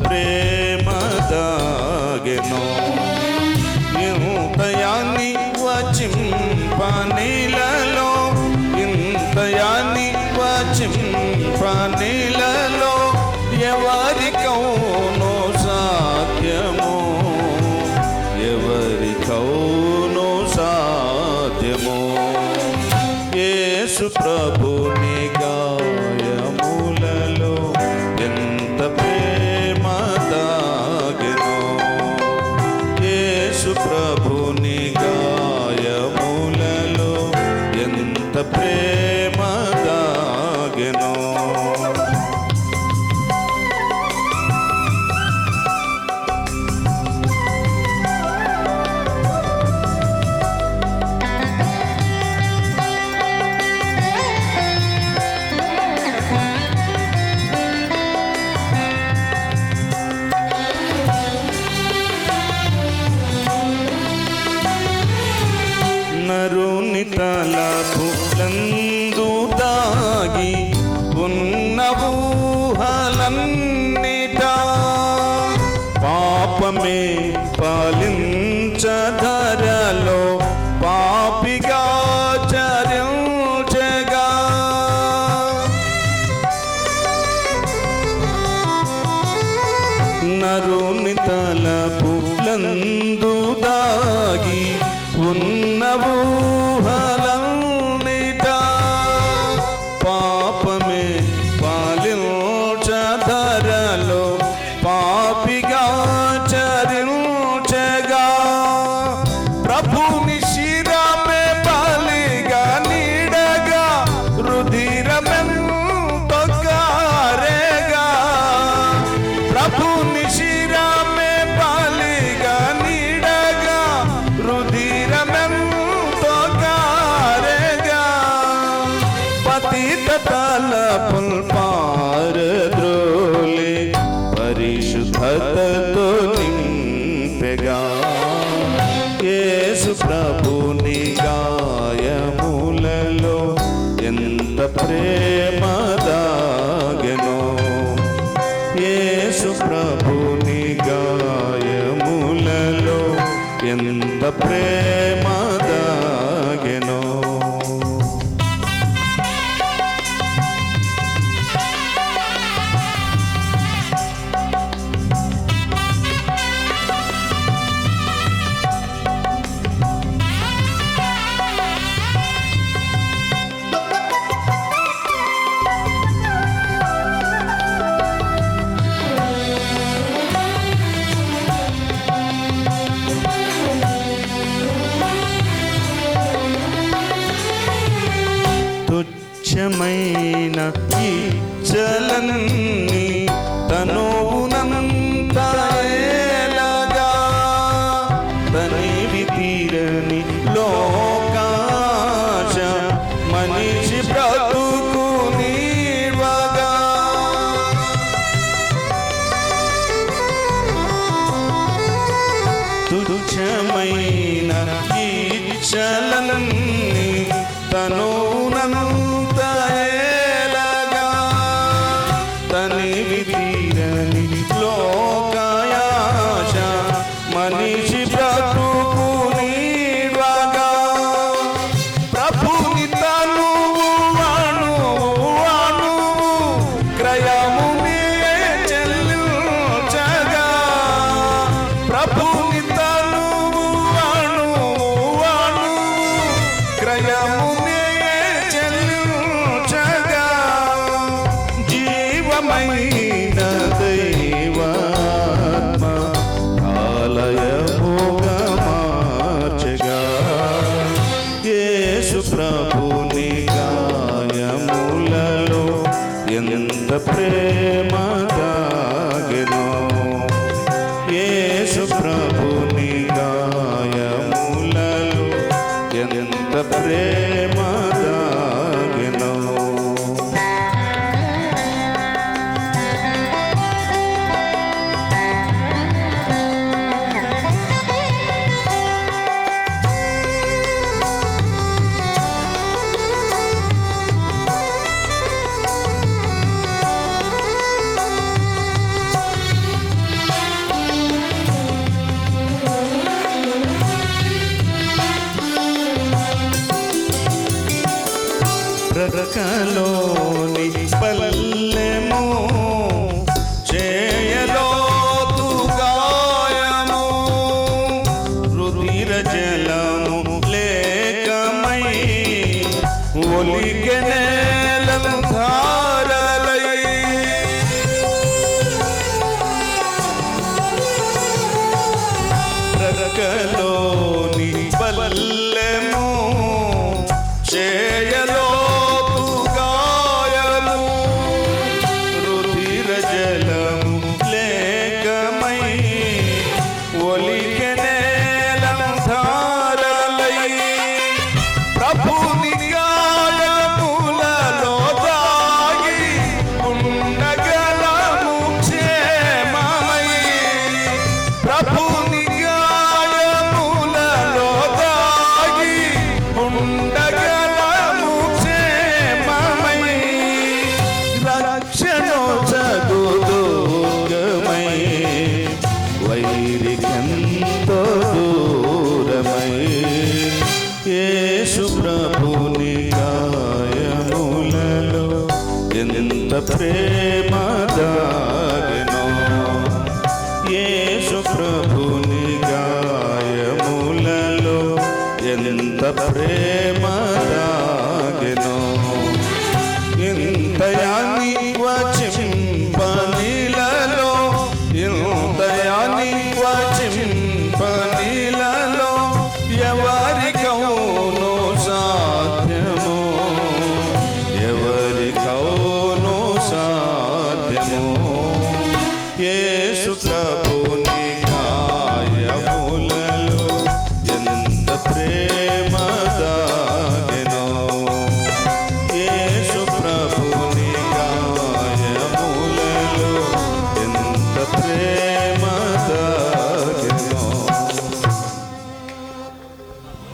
ప్రేమ దాగెనో ఇంతయాన్ని వచింపనిలా పాపమే పాలించధరలో పాపిగా చరించగా. నరుని తల తలపులందు దాగి ఉన్న ఊహలన్నిటా పరిశుద్ధతతో నింపెగా. యేసు ప్రభుని గాయములలో ఎంత ప్రేమ దాగెనో. యేసు ప్రభుని గాయములలో ఎంత ప్రేమ ఇచ్చలన్నీ తనునంతేలగా తనివి తీరని లోకాయాశ మనిషి బ్రతుకు నీవగా ప్రభుని తనువు అణువు అణువు క్రయమునే చెల్లించగా. ప్రభుని తనువు బ్రతకలోని పల్లెమో చేయలోతు గాయము రుధిర జలో యేసు ప్రభుని గాయములలో ఎంత ప్రేమ దాగనో. యేసు ప్రభుని గాయములలో ఎంత ప్రేమ